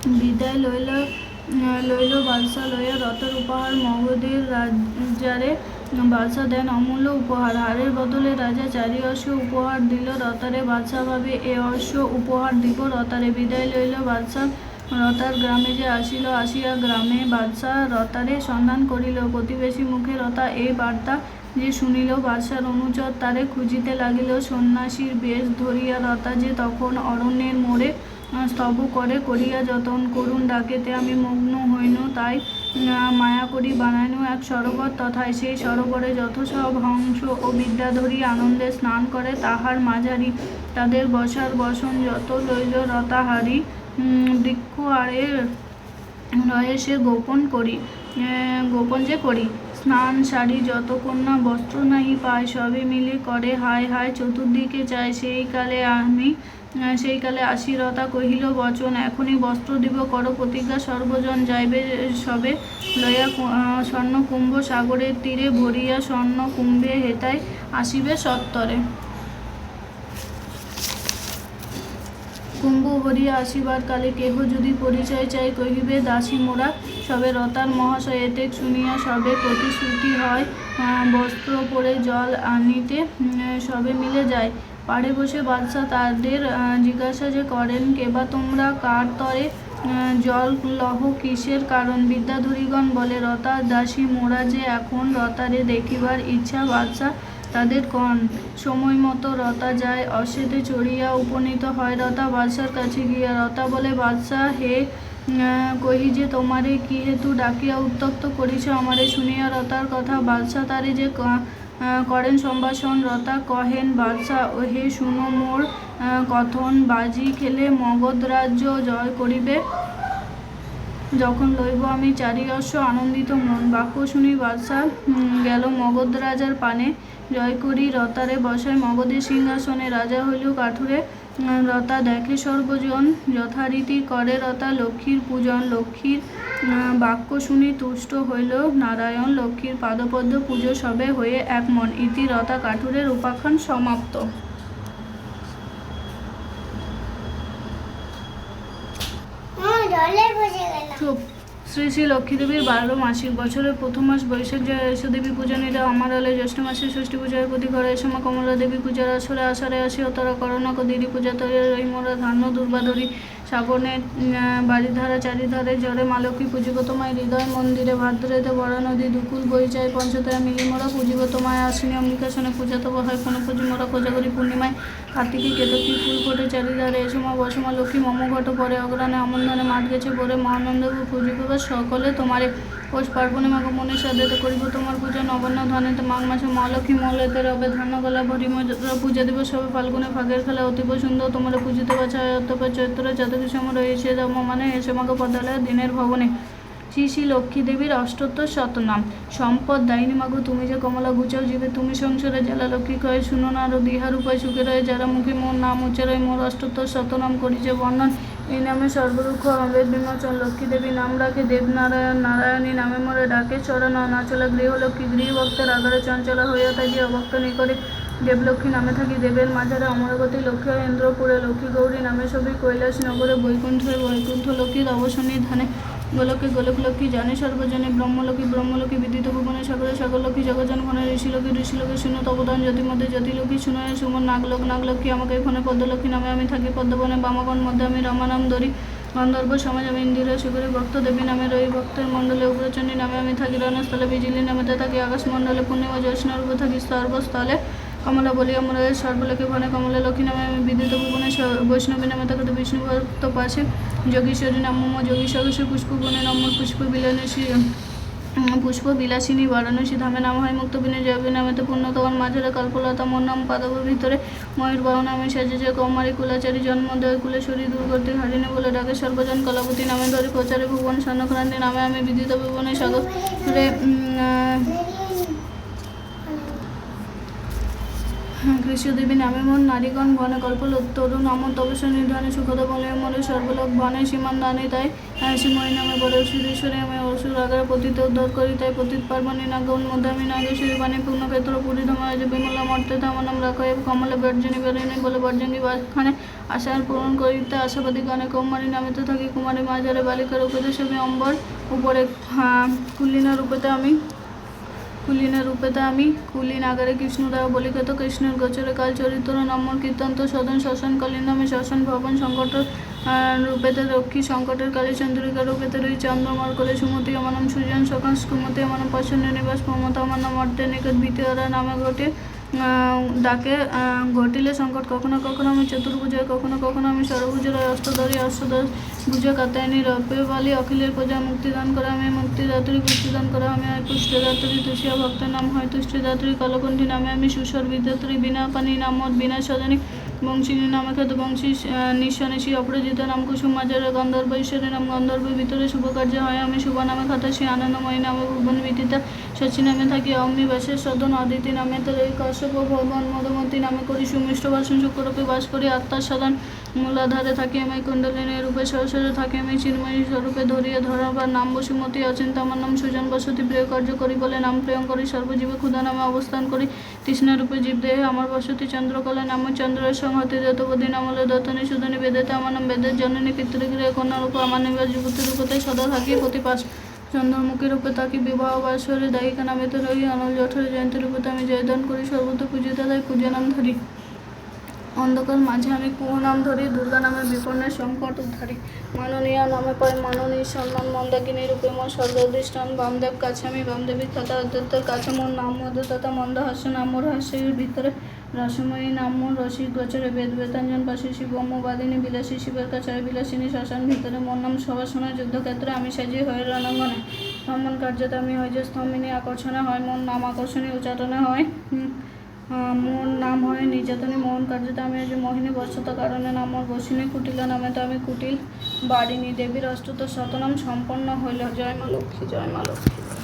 বিদায় লইল লইল বাদশা লইয়া রথের উপহার মগধের রাজারে বাদশা দেন অমূল্য উপহার। হারের বদলে রাজা চারি অশ্ব উপহার দিল রতারে বাদশা ভাবে এ অশ্ব উপহার দিব রতারে বিদায় লইল বাদশা রতার গ্রামে যে আসিল, আসিয়া গ্রামে বাদশা রতারে সন্ধান করিল। প্রতিবেশী মুখে রতা এই বার্তা যে শুনিল বাদশার অনুচর তারে খুঁজিতে লাগিল। সন্ন্যাসীর বেশ ধরিয়া রতা যে তখন অরণ্যের মোড়ে স্তব করে করিয়া যতন করুন, ডাকেতে আমি মগ্ন হইন, তাই মায়া করি বানাইনু এক সরোবর, তথায় সেই সরোবরে যত সব হংস ও বিদ্যাধরী আনন্দে স্নান করে, তাহার মাঝারি তাদের বসার বসন যত লইল, রতাহারি বৃক্ষ আরে, রয়ে সে গোপন করি গোপন যে করি। স্নান শাড়ি যত কন্যা বস্ত্র নাহি পায় সবে মিলে করে হায় হায় চতুর্দিকে চায় সেই কালে আমি সেই কালে আশিরতা কহিল বচন এখনই বস্ত্র দিব কর প্রতিজ্ঞা সর্বজন যাইবে সবে লইয়া কু- আহ, স্বর্ণ কুম্ভ সাগরের তীরে ভরিয়া স্বর্ণকুম্ভে হেতায় আসিবে সত্তরে। কুম্ভ ভরিয়া আসিবার কালে কেহ যদি পরিচয় চাই কহিবে, দাসী মোরা, সবে রতার মহাশয় এতে শুনিয়া সবে প্রতিশ্রুতি হয় বস্ত্র পরে জল আনিতে সবে মিলে যায়। পাড়ে বসে বাদশাহ তাদের জিজ্ঞাসা যে করেন, কেবা তোমরা কার তরে জল লহ কিসের কারণ? বিদ্যাধরীগণ বলে, রতা, দাসী মোরা যে এখন রতারে দেখিবার ইচ্ছা বাদশাহ তাদের কন সময় মতো রতা যায় অশ্বেতে চড়িয়া উপনীত হয় রতা। বাদশার কাছে গিয়া রতা বলে, বাদশাহ, হে কহি যে তোমারে কি হেতু ডাকিয়া উত্তপ্ত করিছ আমারে শুনিয়া রতার কথা? বাদশাহ তারে যে করেন সম্ভাষণ, রতা কহেন, বাদশাহ হে, শুনো মোর কথন। বাজি খেলে মগধ রাজ্য জয় করিবে। যখন লইব আমি চারি অশ্ব আনন্দিত মন। বাক্য শুনি বাদশাহ গেল মগধ রাজার পানে। জয় করি রতারে বসায় মগধের সিংহাসনে রাজা হইল কাঠুরে রতা দেখে সর্বজন যথারীতি করে রতা। লক্ষ্মীর পূজন লক্ষ্মীর বাক্য শুনি তুষ্ট হইল নারায়ণ। লক্ষ্মীর পাদপদ্ম পুজো সবে হয়ে এক মন। ইতি রতা কাঠুরের উপাখ্যান সমাপ্ত। চুপ। শ্রী শ্রী লক্ষ্মী দেবীর বারো মাসিক বছরের প্রথম মাস বৈশাখ জয় দেবী পূজা নিলে আমার আলে জ্যৈষ্ঠ মাসে ষষ্ঠী পূজার প্রতি ঘরে সময় কমলা দেবী পূজার আসরে আষাঢ়ে আসি অতরা করোনা দিদি পূজা তৈরি রহিমরা মোরা ধান্য দুর্বাধরি শ্রাবণে বাড়ি ধারা চারিধারে জ্বরে মালকী পুঁজিগতমায় হৃদয় মন্দিরে ভাদ্রেতে বড় নদী, দুকুল বই যায় পঞ্চতয়া মিলি মরা পুজিব মায় আশ্বিনী পূজা তো হয় কোনো পুঁজি মোরা কোজাগরি পূর্ণিমায়, কার্তিকী, কেতকী ফুল ফোটে চারিধারে এ সময় বসমা, লক্ষ্মী, মমঘট পরে অগ্রাণে আমন্দনে মাঠ গেছে পরে মহানন্দ পুজিব সকলে তোমারে পৌষ পার্বণে মাঘ মনে সাধ্যাতে করিব তোমার পূজা, নবান্ন ধানেতে মাঘ মাসে মহালক্ষ্মী মলেতে রবে, ধান্য গলা ভরি পূজা দিব সবে ফাল্গুনে ফাঁকের খেলা, অতীব সুন্দর তোমার পূজিত বাছা অতপর চৈত্র যতকি সময় রয়েছে জন্ম মানে এসে মাঘ পদালয় দিনের ভবনে। শ্রী শ্রী লক্ষ্মী দেবীর অষ্টোত্তর শতনাম। সম্পদ দায়িনী মাগো, তুমি যে কমলা গুচাও জীবে, তুমি সংসারে জেলা লক্ষ্মী কয়ে, শুনো না আরও দিহার উপায় সুখে রয়ে, যারা মুখে মোর নাম উচ্চারয় মোর অষ্টোত্তর শতনাম করিছে বর্ণন। এই নামে সর্বরুক্ষ আমাদের বিমোচন। লক্ষ্মী দেবী নাম রাখে দেবনারায়ণ। নারায়ণী নামে মরে ডাকে চরণ। অনাচলা গৃহলক্ষ্মী গৃহভক্তের আগারে চঞ্চলা হইয়া থাকি অভক্ত নিকরে দেবলক্ষ্মী নামে থাকি। দেবের মাঝারে অমরগতি লক্ষ্মী ইন্দ্রপুরে লক্ষ্মী গৌরী নামে সবই কৈলাস নগরে বৈকুণ্ঠে বৈকুণ্ঠ লক্ষ্মীর অবসনী ধানে গোলকে গোলক লক্ষ্মী জানে সর্বজনে ব্রহ্মলক্ষ্মী ব্রহ্মলক্ষ্মী বিদ্যুত ভুবনে সাগর লক্ষ্মী জগজন ঘনে ঋষিলক্ষ্মী ঋষিলক্ষ্মী শুনো তপদান জ্যোতি মধ্যে জ্যোতি লক্ষ্মী শুনয় সুমন নাগলোক নাগলক্ষ্মী আমাকে এখানে পদ্মলক্ষ্মী নামে আমি থাকি। পদ্মবনে বামগণ মধ্যে আমি রামানাম ধরি। গন্ধর্ব সমাজ আমি ইন্দিরা সুগরী ভক্ত, দেবী নামে রই ভক্তের মণ্ডলে উগ্রচণ্ডী নামে আমি থাকি। রণস্থলে বিজলি নামেতে থাকি। আকাশ মণ্ডলে পূর্ণিমা, জ্যোৎস্নারূপ থাকি। সর্বস্থলে কমলা বলি আমরা সর্বলোকে ভনে কমলা লক্ষ্মী নামে আমি বিদ্যুৎ ভুবনে বৈষ্ণবী নামে থাকি বিষ্ণু ভক্ত পাশে। যোগীশ্বরী নাম সদস্য পুষ্প বনে নম পুষ্প বিলাসী পুষ্প বিলাসিনী বারাণসী ধামে নাম হয় মুক্ত বিনে জয়বী নামেতে পূর্ণ তখন মাঝেরে কল্পলতা মোর নাম পাদব ভিতরে ময়ূর বাহন নামে সাজেছে কৌমারী কুলাচারী, জন্মদয় কুলেশ্বরী দুর্গতি হারিণী বলে ডাকে সর্বজন কলাবতী নামে ধরে প্রচারে ভুবন স্বর্ণক্রান্তি নামে আমি বিদিত ভুবনে সাগরে আহ, কৃষ্ণদেবী নামে মন নারীগণ বনে কল্প তরুণ অমর তপস্য নির্ধানে সুখদ বলে মনে সর্বলোক বনে সীমান দানে তাই সিময় নামে বড় সুরেশ্বরী আমি অসুর আগার পতিত উদ্ধার করি তাই পতিত পার্বণী নাগন মধ্যে আমি নাগেশ্বরী বাণী পূর্ণ ক্ষেত্র পুরী ধমায় বিমলা মর্তে আমার নাম রাখো এবং কমলে বর্জনী বেরোয়নি বলে বর্জনী বাখানে আশার পূরণ করিতে আশাবাদী গানে কুমারী নামিতে থাকি কুমারী মাঝারে বালিকার উপদেশ ছবি অম্বর উপরে হ্যাঁ, কুলিনা রূপেতে আমি কুলিনের রূপেতে আমি কুলিন আগারে কৃষ্ণদেব বলিকেত কৃষ্ণের গোচরে কাল চরিত্র, নম্বর কীর্তন্ত সদন, শ্মশান, কালীন নামে শ্মশান ভবন সংকট রূপেতে রক্ষী সংকটের কালী চন্দ্রিকা রূপেতে রই চন্দ্রমার করে সুমতি আমার সুজন সকাল সুমতি আমার নাম নিবাস মমতা আমার নাম অর্ধে নিকট ভীতি নামে ঘটে। ডাকে ঘটিলে সংকট, কখনো কখনো আমি চতুর্ভুজে, কখনো কখনো আমি সর্বভুজের অষ্টধরী অষ্টদশ বুঝে কাতায়নি রপে বালি, অখিলের প্রজা মুক্তিদান করা আমি মুক্তিদাত্রী পুষ্টিদান করা আমি পুষ্টিদাত্রী তুষিয়া ভক্তের নাম হয় তুষ্টিদাত্রী কলকণ্ঠী নামে আমি সুস্বর বিদ্যাত্রী বিনা পানি নামত, বিনা সদনী বংশিনী নামে খ্যাত বংশী নিঃসনেশী অপরাজিত নাম কুসুম মাজারে, গন্ধর্ব ঈশ্বরের নাম গন্ধর্ব, ভিতরে শুভ কার্য হয় আমি, শুভ নামে খাতাসী আনন্দময়ী নামে ভুবন বিদিতা শচী নামে থাকি অগ্নিবাসের সদন অদিতি নামে তরই কশ্যপ ভবন মধুমতী নামে করি সুমিষ্ট বাসন শুক্ররূপে বাস করি। আত্মার সদন মূলাধারে থাকি আমি কুণ্ডলিনী রূপে, সরসরে থাকি আমি চিন্ময়ী স্বরূপে ধরিয়া ধরাবার নাম বসুমতী অচিন্ত আমার নাম সুজন বসতি। প্রিয় কার্য করি বলে নাম প্রিয়ং করি, সর্বজীবে ক্ষুধা নামে অবস্থান করি। তৃষ্ণারূপে জীবদেহে আমার বসতি চন্দ্রকলা নাম চন্দ্রের সংহতি দতপদী নামলে দতনী সুদনী বেদেতে আমার নাম বেদের জননী পিতৃগৃহে কন্যা রূপে আমার নিবাস যুবতী রূপতে সদা থাকি প্রতি পাশ। চন্দ্রমুখী রূপে তাকে বিবাহ বাসরে দায়িকা নামেতে রহি অনল জঠরে জয়ন্তী রূপে আমি জয়দান করি সর্বত পূজিত তাই পূজা নাম ধরি। অন্ধকার মাঝে আমি কুহ নাম ধরি, দুর্গা নামে বিপন্নের সংকট উদ্ধারি। মাননীয় নামে পাই মাননীয় সম্মান মন্দাকিনী রূপে মোর সর্বদৃষ্টান। বামদেব কাছে আমি বামদেবীর তথা অদ্বৈতের কাছে মোর নাম মধু তথা মন্দহাস্য, নাম মোর হাস্যের ভিতরে রসময়ী নাম, রসিক গোচরে বেদ বেতাঞ্জন, পাশে শিবম্যবাদিনী বিলাসী শিবের কাছে বিলাসিনী, শ্মশান ভিতরে মোর নাম সবাসনা যুদ্ধক্ষেত্রে আমি সাজি হয়ে রণাঙ্গনে। ভ্রমণ কার্যত আমি হয় যে স্তম্ভিনী, আকর্ষণে হয় মোর নাম আকর্ষণীয় উচ্চাটনে হয় মোর নাম হয় নির্যাতনী। মোহন কার্যত আমি যে মোহিনী বর্ষত কারণে নাম বসিনী, কুটিলা নামে তো আমি কুটিল বাড়িনী। দেবীর অষ্টত শতনাম সম্পন্ন হইল। জয় মা লক্ষ্মী, জয় মা লক্ষ্মী।